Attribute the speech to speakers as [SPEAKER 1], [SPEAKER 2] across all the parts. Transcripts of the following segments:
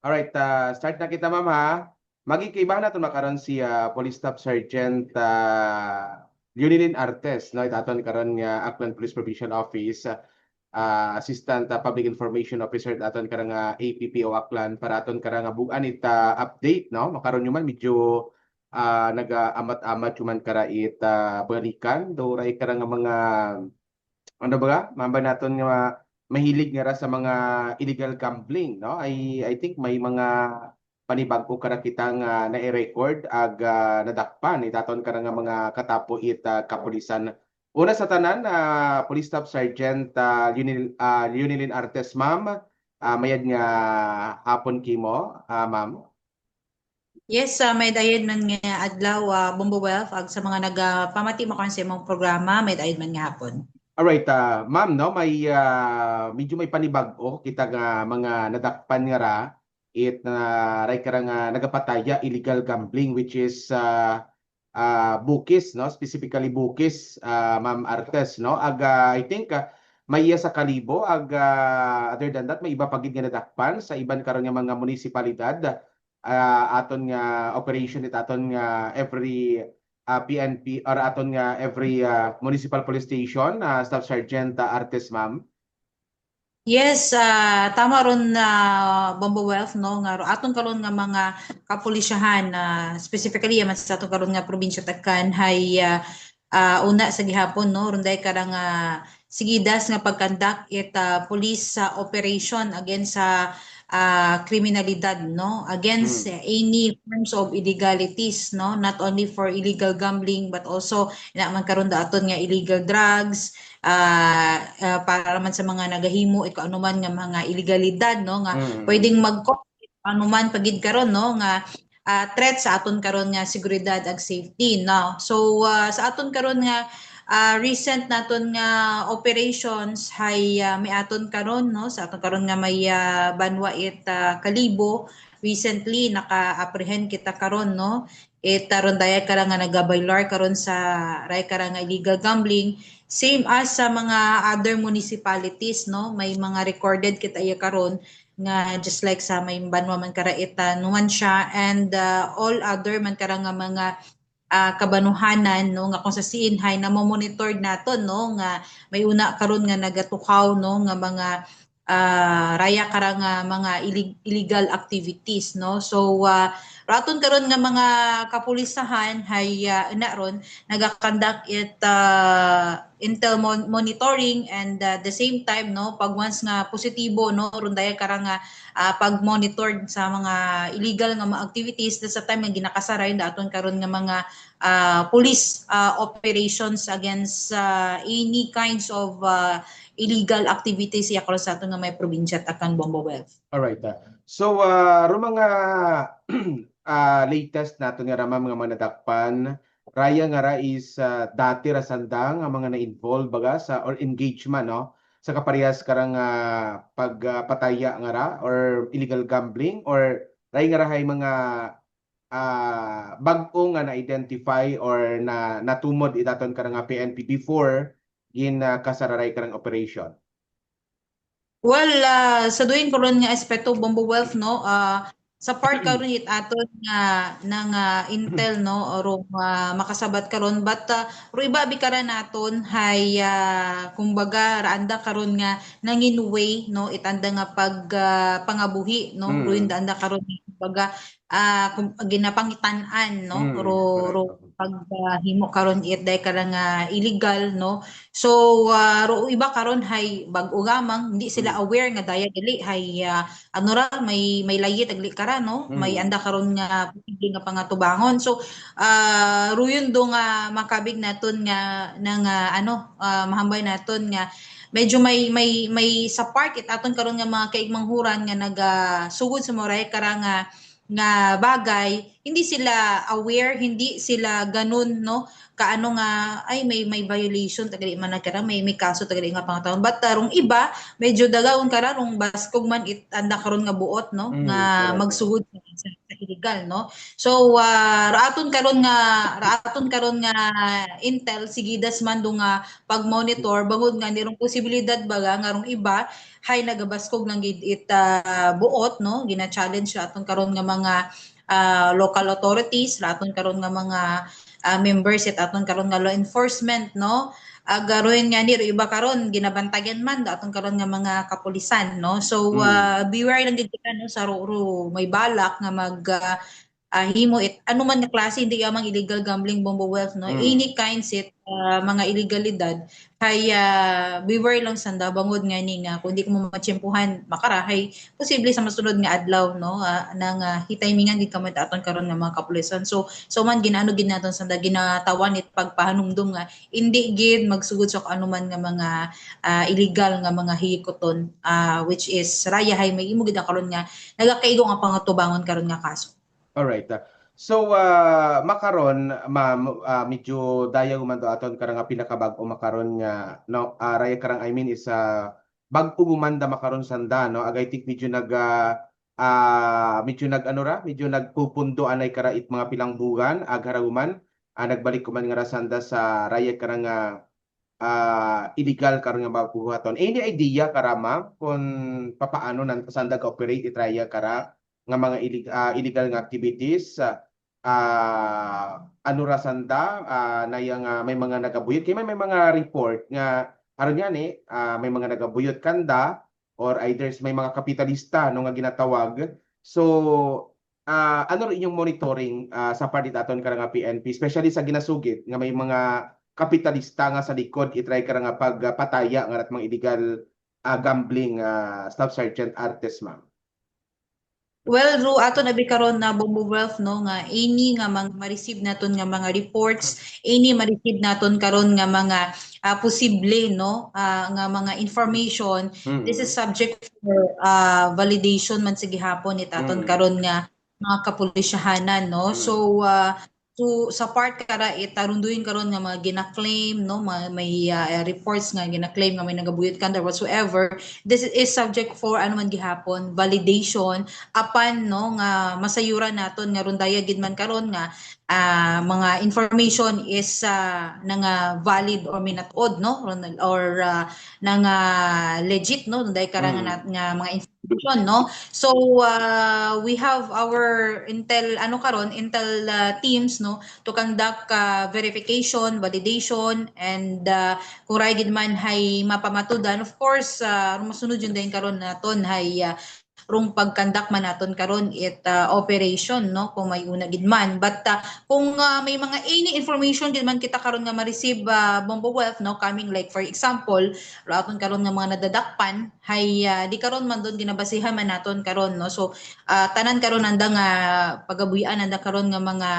[SPEAKER 1] Alright, ah, start na kita ma'am ha. Magikibahan natin makaron si ah, Police Staff Sergeant uh, Leonilyn Artes, no? Itaton karon nga Aklan Police Provincial Office, ah, Assistant ah, Public Information Officer aton karang nga APPO Aklan para aton karang nga bugan ita update, no? Makaron nyo man medyo ah, naga-amat-amat yuman kara ita balikan, do ray karang nga mga ano ba mamba naton nga mahilig nga sa mga illegal gambling no? I I think may mga panibag-o kara kita nga na-record ag ah, nadakpan. Itaton kara nga mga katapo it ah, kapulisan. Una sa tanan ah, Police Staff Sergeant uh, Leonil, ah, Leonilyn Artes ma'am. Ah, mayad nga hapon kimo ah, ma'am.
[SPEAKER 2] Yes, uh, may dayod man nga adlaw uh, Bombo Wealth ag sa mga nagapamati mo kan sa imong programa, may dayod man nga hapon.
[SPEAKER 1] Alright, ah, ma'am, no, may ah, medyo may panibag-o kita nga mga nadakpan nga ra it na ray kara nga nagapataya illegal gambling which is ah, ah, bukis, no, specifically bukis, ah, ma'am Artes, no. Aga I think ah, may iya sa Kalibo ag ah, other than that may iba pagid nga nadakpan sa iban karon nga mga munisipalidad ah, aton nga operation it aton nga every uh, PNP or aton nga every uh, municipal police station uh, Staff Sergeant uh, Artes ma'am.
[SPEAKER 2] Yes, uh, tama ron na Bombo Wealth no nga aton karon nga mga kapulisyahan na specifically yaman sa aton karon nga probinsya Tagkan hay uh, uh, una sa gihapon no runday karang uh, sigidas nga pagkandak it uh, police uh, operation against sa uh, kriminalidad no? Against uh, any forms of illegalities no? Not only for illegal gambling but also ina man karon daton nga illegal drugs uh, uh, para naman sa mga nagahimo ikaw anuman nga mga illegalidad no? Nga
[SPEAKER 1] Mm.
[SPEAKER 2] pwedeng mag anuman pagid karon no? Nga uh, threat sa aton karon nga seguridad ag safety no? So uh, sa aton karon nga uh, recent naton nga operations hay uh, may aton karon no? Sa aton karon nga may uh, banwa it uh, kalibo. Recently naka-apprehend kita karon no? It aron daya kara nga nagabailar karon sa ray kara nga illegal gambling. Same as sa mga other municipalities no? May mga recorded kita iya karon nga just like sa may banwa man kara ita numan siya and uh, all other man kara nga mga ah, kabanuhanan no nga kung sa siinhay na monitor naton no nga may una karon nga nagatukaw no nga mga ah, raya kara nga mga illeg- illegal activities no. So ah, raton karon nga mga kapulisahan hay uh, na ron nagakandak it ah, intel mon- monitoring and uh, the same time no pag once nga positibo no rundaya kara nga ah, pag-monitor sa mga illegal nga mga activities sa time nga ginakasaray daton karon nga mga ah, police ah, operations against ah, any kinds of ah, illegal activities iya karon sa aton nga may probinsya takan Bombo Wealth.
[SPEAKER 1] Alright. Uh, so uh, mga uh, latest nato nga ra ma'am nga mga nadakpan raya nga ra is uh, dati ra sandang ang mga na-involve baga sa or engagement no sa kaparehas karang uh, pagpataya nga ra or illegal gambling or raya nga ra hay mga ah bag-o nga na-identify or na natumod itaton karang nga PNP before gin uh, kasararay karang operation.
[SPEAKER 2] Well, ah, sa duin karon nga aspeto Bombo Wealth no, ah, sa part karon it aton nga ng ah, intel no? Or ah, makasabat karon. But uh, ro iba bikara naton hay ah, kumbaga raanda karon nga nangin way no? Itanda nga pag ah, pangabuhi no?
[SPEAKER 1] Mm.
[SPEAKER 2] ro anda karon kumbaga kum- ginapangitan-an no?
[SPEAKER 1] Mm,
[SPEAKER 2] ro ro. Pag ah, himo karon it day karang nga illegal no so ro iba karon hay bag-o gamang hindi sila
[SPEAKER 1] Mm.
[SPEAKER 2] aware nga daya dili hay ah, ano ra may may layit agli kara no may
[SPEAKER 1] Mm.
[SPEAKER 2] anda karon nga posible nga pangatubangon so ro yun do nga makabig naton nga nang ah, ano ah, mahambay naton nga medyo may may may sa part it aton karon nga mga kaigmanghuran nga naga sugod sa moray kara nga nga bagay hindi sila aware, hindi sila ganun no? Kaano nga ay may may violation tagali man nagkara may may kaso tagali nga pangatawon but tarong iba medyo dagawon kara rong baskog man it anda karon nga buot no?
[SPEAKER 1] Mm,
[SPEAKER 2] nga
[SPEAKER 1] correct.
[SPEAKER 2] magsuhud sa, sa illegal no? So ah, raaton karon nga raaton karon nga intel sigidas man do nga pag-monitor. Bangod nga nirong posibilidad baga nga rong iba hay nagabaskog ng gid it ah, buot no? Gina-challenge sa aton karon nga mga ah, local authorities raton karon nga mga ah, members it aton karon nga law enforcement no? Agaroin nga ni iba karon ginabantagan man daton karon nga mga kapulisan no? So
[SPEAKER 1] Mm.
[SPEAKER 2] ah, beware lang gid no? Sa ruro may balak nga mag ah, ah, himo it ano man nga klase hindi amang illegal gambling bombo wealth no?
[SPEAKER 1] Mm.
[SPEAKER 2] any kinds it ah, mga illegalidad. Kaya beware lang sanda bangod nga ni nga kung di ko mo matsyempuhan makarahay posible sa masunod nga adlaw no? Ah, nang uh, hitaymingan gid kamay aton karon nga mga kapulisan. So so man ginaano gid naton sanda ginatawan it pagpahanumdum nga hindi gid magsugod sa kung ano man nga mga ah, illegal nga mga hikoton ah, which is rayahay may imo gid karon nga nagakaigo nga pangatubangon karon nga kaso
[SPEAKER 1] Alright. ah. So, ah, makaron, ma'am, ah, medyo dayaw man do aton karang pinakabag-o makaron nga no, ah, raya karang I mean is uh, bag-o gumanda makaron sanda no, agay tik medyo nag ah, ah, medyo nag ano ra, medyo nagpupundo anay kara it mga pilang bugan ag haraguman, ah, nagbalik ko man nga ra sanda sa raya karang nga ah, illegal karon nga mabuhaton. Any idea kara ma'am kung papaano nan sanda ka operate itraya kara nga mga illeg- ah, illegal nga activities ah, ah, ano ra sanda ah, na yang ah, may mga nagabuyot. Kay may, may mga report nga aron nga ni ah, may mga nagabuyot kanda or either may mga kapitalista no nga ginatawag. So ah, ano rin yung monitoring ah, sa party daton kara nga PNP especially sa ginasugid nga may mga kapitalista nga sa likod itry kara nga pagpataya nga rat mga illegal ah, gambling ah, staff sergeant artist ma'am
[SPEAKER 2] Well, Ru, ato na karon na Bombo Wealth no nga any nga mga ma-receive naton nga mga reports, any ma-receive naton karon nga mga ah, posible no ah, nga mga information
[SPEAKER 1] Mm.
[SPEAKER 2] this is subject for uh, validation man sa gihapon it aton
[SPEAKER 1] Mm.
[SPEAKER 2] karon nga mga kapulisyahanan no
[SPEAKER 1] Mm.
[SPEAKER 2] so uh, so sa part kara itarunduin karon nga mga gina-claim no? Mga may uh, reports nga gina-claim nga may nagabuyot kanda whatsoever this is subject for ano man gihapon validation apan no? Nga masayuran naton nga rundaya gid man karon nga ah, mga information is uh, nga valid or minatod no? Ronald? or uh, nang ah, legit no? Dahil karangan
[SPEAKER 1] Mm.
[SPEAKER 2] nat nga mga information no? So uh, we have our intel ano karon intel uh, teams no? To conduct uh, verification validation and uh, kung ray gid man hay mapamatudan. Of course uh, masunod yun din karon naton hay uh, rong pagkandak man naton karon it uh, operation no? Kung may una gid man. But uh, kung uh, may mga any information gid man kita karon nga ma-receive uh, Bombo Wealth no? Coming like for example raton karon nga mga nadadakpan hay uh, di karon man doon ginabasihan man naton karon no? So uh, tanan karon anda nga pagabuyan anda karon nga mga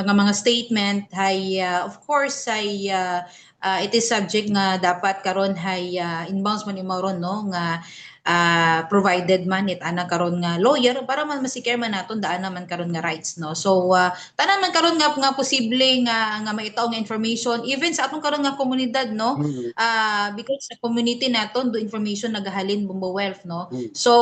[SPEAKER 2] mga mga statement hay uh, of course hay uh, uh, it is subject nga dapat karon hay uh, inbounds man imauron no? Nga ah, provided man it ana karon nga lawyer para man masikare man naton daan naman karon nga rights no? So ah, tanan man karon nga nga posible nga nga maitaw nga information even sa atong karon nga komunidad no? Ah because sa community naton do information nagahalin Bumbo Wealth no?
[SPEAKER 1] Mm.
[SPEAKER 2] so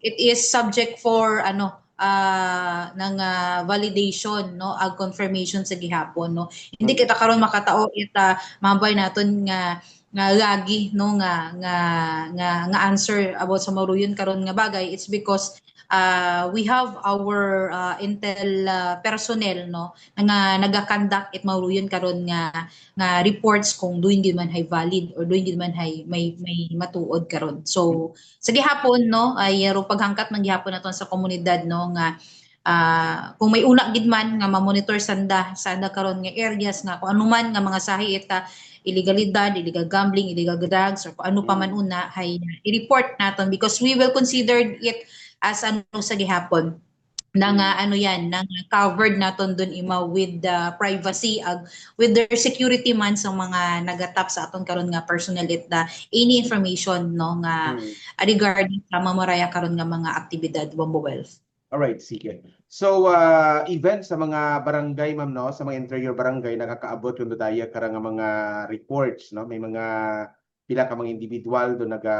[SPEAKER 2] it is subject for ano ah ng ah, validation no ag confirmation sa gihapon no? Hindi kita karon makatao ita mambay naton nga nga lagi no nga nga nga nga answer about sa maruyon karon nga bagay. It's because uh, we have our uh, intel uh, personnel no nga nagakandak it maruyon karon nga nga reports kung doing gid man hay valid or doing gid man hay may may matuod karon. So sa gihapon no ay ro paghangkat man gihapon naton sa komunidad no nga ah, kung may una gid man nga ma-monitor sanda sanda karon nga areas nga kung ano man nga mga sahi ita illegalidad, illegal gambling, illegal drugs, or kung ano pa man una, hay i-report naton because we will consider it as ano sa gihapon na nga ano yan, nga covered naton dun ima with the privacy ag with their security man sa mga nagatap sa aton karon nga personnel it any information no nga
[SPEAKER 1] Mm.
[SPEAKER 2] regarding sa mamoraya karon nga mga aktibidad Bombo Wealth.
[SPEAKER 1] Alright, sige. So, uh, even sa mga barangay, ma'am, no, sa mga interior barangay, nakakaabot yung dodaya karang mga reports, no, may mga pila ka mga individual do naga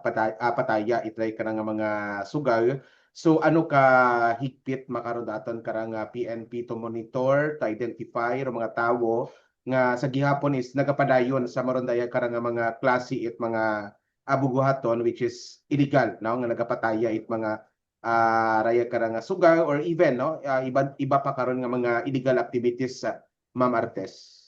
[SPEAKER 1] patay, ah, pataya itray karang mga sugal. So, ano ka higpit makaron daton karang PNP to monitor, to identify ro mga tawo nga sa gihapon is nagapadayon sa marondaya karang mga klase it mga abuguhaton which is illegal, no, nga nagapataya it mga ah raya karang sugal or even no ah, iba iba pa karon nga mga illegal activities sa Ma'am Artes.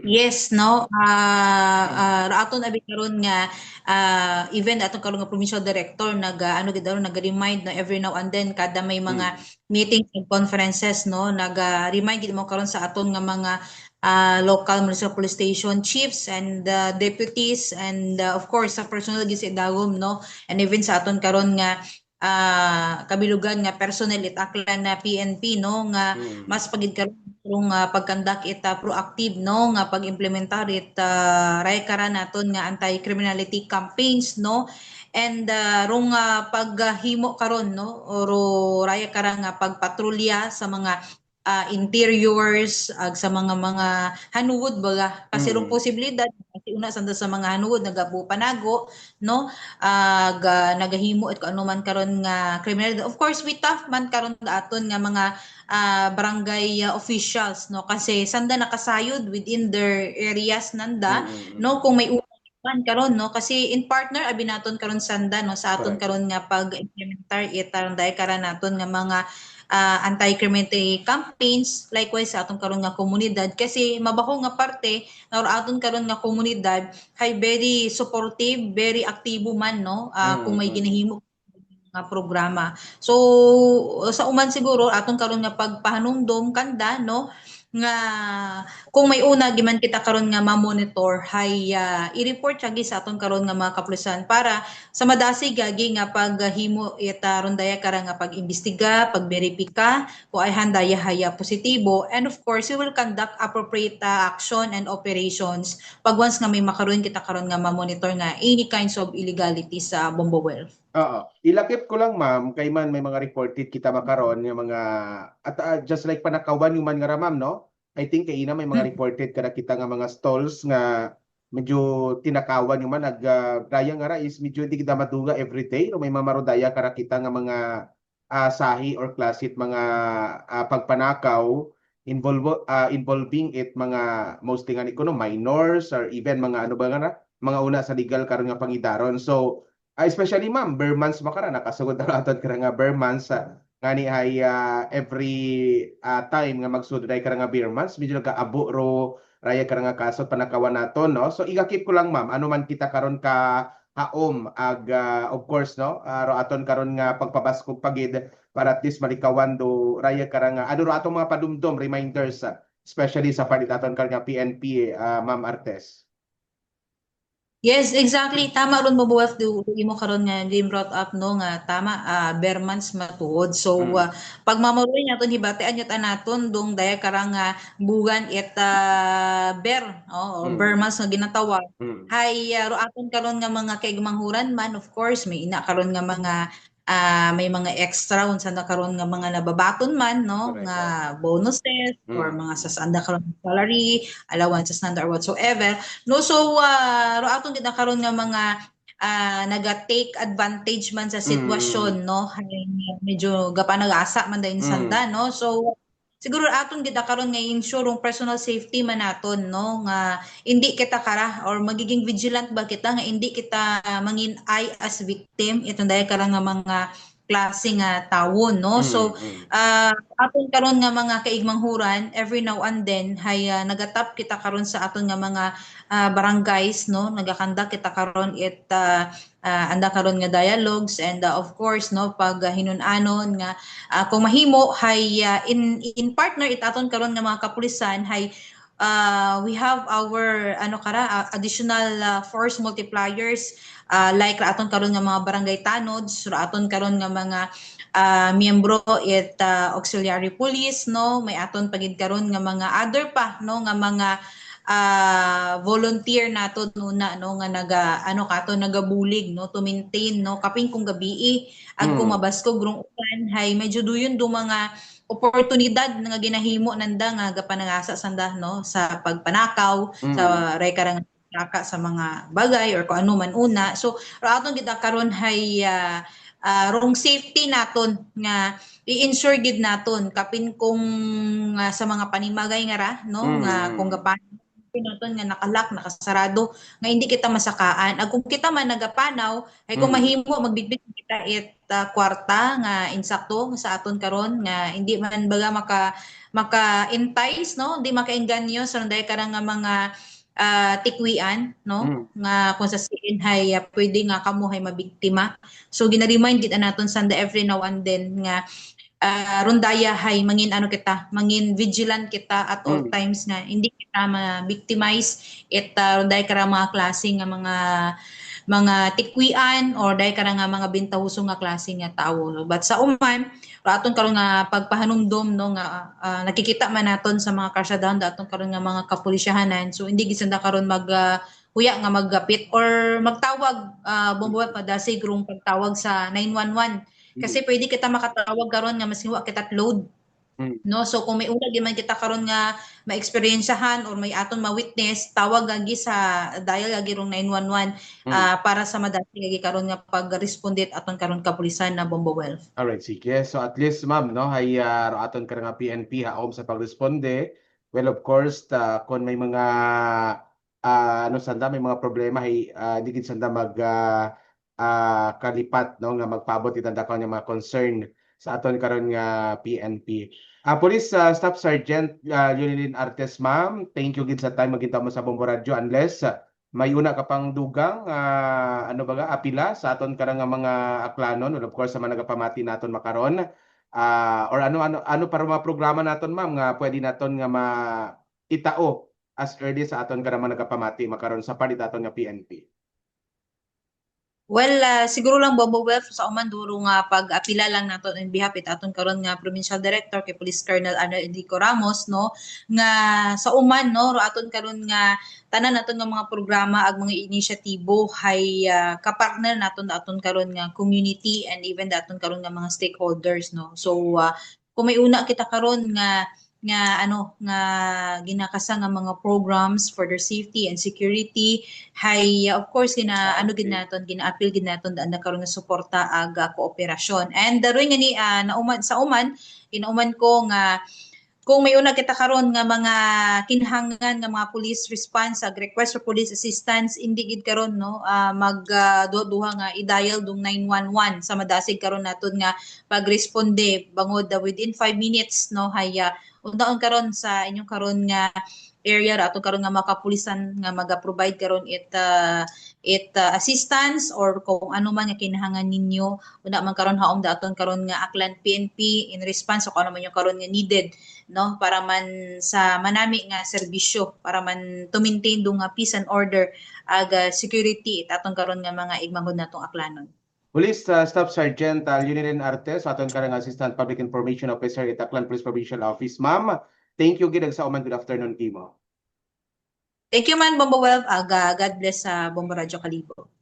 [SPEAKER 2] Yes, no. Ah ah, aton abi karon nga ah, even atong karon nga provincial director nag ah, ano gid daw nag-remind na every now and then kada may mga meetings and conferences no? Nag-remind gid mo karon sa aton nga mga ah, local municipal police station chiefs and ah, deputies and ah, of course sa personal gid sa idagom no? And even sa aton karon nga ah, kabilugan nga personnel it aklan na PNP no? Nga
[SPEAKER 1] Mm.
[SPEAKER 2] mas pagid karon kung uh, pagkandak it uh, proactive no? Nga pag-implementar it uh, ray kara naton nga anti-criminality campaigns no? And uh, rong uh, paghimo karon no? Oro raya kara nga pagpatrolya sa mga uh, interiors ag sa mga mga hanuod baga. Kasi rong
[SPEAKER 1] Mm.
[SPEAKER 2] posibilidad kasi una sanda sa mga hanuod nagabu panago no? Ag uh, nagahimo kung ano man karon nga criminal of course we tough man karon aton nga mga ah, barangay ah, officials no? Kasi sanda nakasayod within their areas nanda
[SPEAKER 1] Mm, mm, mm.
[SPEAKER 2] no? Kung may uman karon no? Kasi in partner abi naton karon sanda no? Sa aton karon nga pag-implementar itarang dai karon naton nga mga ah, anti-criminality campaigns likewise sa aton karon nga komunidad. Kasi mabaho nga parte nga aton karon nga komunidad hay very supportive very aktibo man no? Ah, kung may
[SPEAKER 1] mm.
[SPEAKER 2] ginahimo nga programa. So sa uman siguro atong karon nga pagpahanumdom kanda no nga kung may una giman kita karon nga ma-monitor hay ah, i-report siya sa aton karon nga mga kapulisan para sa madasig gagi nga paghimo ita rondaya kara nga pag-imbestiga, pagberipika kung ay handaya haya positibo and of course we will conduct appropriate ah, action and operations pag once nga may makaroon kita karon nga ma-monitor nga any kinds of illegality sa Bombo Wealth.
[SPEAKER 1] Oo. Ilakip ko lang ma'am kay man may mga reported kita makaron nga mga at ah, just like panakawan yung man nga ra, ma'am no. I think kay ina may mga
[SPEAKER 2] Mm.
[SPEAKER 1] reported kada kita nga mga stalls nga medyo tinakawan yung man nag uh, daya nga ra is medyo hindi kita maduga every day no may mga marodaya kara kita nga mga ah, sahi or klasit mga ah, pagpanakaw involve ah, involving it mga mostly nga ni kuno minors or even mga ano ba nga na mga una sa legal karon nga pangidaron so Ah, especially ma'am, bare months makara nakasugod na aton kara nga bare months sa nga ni ay ah, every ah, time nga magsuday kara nga bare months medyo nagkaabo ro raya kara nga kaso panakawan naton no. So igakip ko lang ma'am, ano man kita karon ka haom ag ah, of course no, ah, ro aton karon nga pagpabaskog pagid para at least malikawan do raya kara nga ano ro atong mga padumdom reminders ah, especially sa palit aton nga PNP ah, ma'am Artes.
[SPEAKER 2] Yes, exactly. Tama ron mabuhat do imo karon nga game brought up no nga tama ah Bermans matuod. So
[SPEAKER 1] Mm.
[SPEAKER 2] ah, pag mamuroy naton hibatean yata naton dong daya karang nga bugan it ah, ber oh, or
[SPEAKER 1] Mm.
[SPEAKER 2] Bermans nga ginatawag.
[SPEAKER 1] Mm.
[SPEAKER 2] Hay uh, ro aton karon nga mga kaigmanghuran man of course may ina karon nga mga ah, may mga extra unsa na karon nga mga nababaton man no
[SPEAKER 1] Correct,
[SPEAKER 2] nga bonuses or
[SPEAKER 1] Mm.
[SPEAKER 2] mga sasanda karon nga salary, allowances nanda or whatsoever. No so uh, ro aton gid na karon nga mga ah, naga-take advantage man sa sitwasyon no Hay, medyo gapa nag-asa man dayon
[SPEAKER 1] Mm.
[SPEAKER 2] sanda no so siguro aton gid karon nga ensure ang personal safety man naton no? Nga hindi kita kara or magiging vigilant ba kita nga hindi kita mangin eye as victim? Itong dahil kara nga mga klase nga tawo no? So
[SPEAKER 1] Mm, mm.
[SPEAKER 2] ah aton karon nga mga kaigmanghuran every now and then hay ah, nagatap kita karon sa aton nga mga ah, barangays no? Nagakanda kita karon it ah, ah, anda karon nga dialogues and ah, of course no? Pag ah, hinun-anon nga ah, kung mahimo hay ah, in in partner it aton karon nga mga kapulisan hay ah, we have our ano kara ah, additional ah, force multipliers ah, like ra aton karon nga mga barangay tanods aton karon nga mga ah, miyembro it ah, auxiliary police no? May aton pagid karon nga mga other pa no? Nga mga ah, volunteer nato nuna no? Nga naga ano kato nagabulig no? To maintain no? Kaping kung gabii ag
[SPEAKER 1] Mm.
[SPEAKER 2] kumabasko grong ulan hay medyo duyon do mga oportunidad nga ginahimo nanda nga gapanangasa sanda no? Sa pagpanakaw
[SPEAKER 1] Mm.
[SPEAKER 2] sa ray karang naka sa mga bagay or kung ano man una. So raton gid karon hay ah, ah, rong safety naton nga i-ensure gid naton. Kapin kung ah, sa mga panimagay nga ra no?
[SPEAKER 1] Mm.
[SPEAKER 2] nga kung gapan naton nga nakalak nakasarado nga hindi kita masakaan. Ag kung kita man nagapanaw ay kung
[SPEAKER 1] Mm.
[SPEAKER 2] mahimo magbitbit kita it ah, kwarta nga insakto sa aton karon nga hindi man baga maka maka entice no? Hindi makaengganyo sa so, karang nga mga ah, tikwian no
[SPEAKER 1] Mm.
[SPEAKER 2] nga kung sa siin hay ah, pwede nga kamo hay mabiktima so gina-remind gid naton sanda every now and then nga ah, rondaya hay mangin ano kita mangin vigilant kita at all
[SPEAKER 1] Mm.
[SPEAKER 2] times nga hindi kita ma-victimize it uh, ronday kara mga klase nga mga mga tikwian or dahil kara nga mga bintahuso nga klase nga tawo but sa uman aton karon nga pagpahanumdom no nga ah, nakikita man naton sa mga karsadahan daton karon nga mga kapulisyahanan. So hindi gisanda karon mag ah, huya nga maggapit or magtawag uh, bombo padasig rong pagtawag sa 911 kasi pwede kita makatawag karon nga mas hiwa kita load
[SPEAKER 1] Mm.
[SPEAKER 2] no so kung may di man kita karon nga maexperyensyahan or may aton ma-witness tawag agi sa dial agi rong 911
[SPEAKER 1] Mm.
[SPEAKER 2] ah, para sa madasi agi karon nga pag-respondit aton karon kapulisan na Bombo Wealth
[SPEAKER 1] Alright, sige. So at least ma'am, no, hay uh, aton ka nga PNP haom sa pagresponde. Well, of course, ta, kung may mga ah, ano sanda may mga problema hay uh, di gid sanda mag ah, ah, kalipat no nga magpaabot itanda ka nga mga concern sa aton karon nga PNP. Ah, Police ah, Staff Sergeant uh, Yunilin Artes, ma'am. Thank you gid sa time magkita mo sa Bombo Radio unless ah, may una ka pang dugang ah, ano baga apila sa aton karang nga mga aklanon well, of course sa mga nagapamati naton makaron ah, or ano ano ano para mga programa naton ma'am nga pwede naton nga ma itao as early sa aton karang mga nagapamati makaron sa palit aton nga PNP.
[SPEAKER 2] Well, ah, siguro lang Bombo Wealth sa uman duro nga pag-apila lang naton in behalf it. Aton karon nga provincial director kay Police Colonel Ano Enrico Ramos no? Nga sa uman no? Aton karon nga tanan naton nga mga programa ag mga inisyatibo hay ah, kapartner naton aton karon nga community and even daton karon nga mga stakeholders no. So ah, kung may una kita karon nga nga ano nga ginakasa nga mga programs for their safety and security. Hay uh, of course gina ano gid naton gina-appeal gid naton daan na karon nga suporta ag uh, kooperasyon. And daroy nga ni uh, nauman sa uman inauman ko nga kung may una kita karon nga mga kinhangan nga mga police response ag request for police assistance hindi gid karon no ah, mag uh, duha nga i-dial dong 911 sa madasig karon naton nga pagresponde bangod uh, within 5 minutes no hay uh, undaon karon sa inyong karon nga area ato karon nga makapulisan nga maga-provide karon it uh, it uh, assistance or kung ano man nga kinahanglan ninyo una man karon haom daton karon nga aklan PNP in response o kung ano man yung karon nga needed no? Para man sa manami nga serbisyo para man to maintain do nga peace and order ag uh, security it aton karon nga mga igmangod natong aklanon
[SPEAKER 1] Police uh, Staff Sergeant uh, Yunilin Artes aton karang Assistant Public Information Officer Itaklan Police Provincial Office. Ma'am, thank you gid sa uman good afternoon kimo.
[SPEAKER 2] Thank you man Bombo Wealth ag uh, God bless sa Bombo Radio Kalibo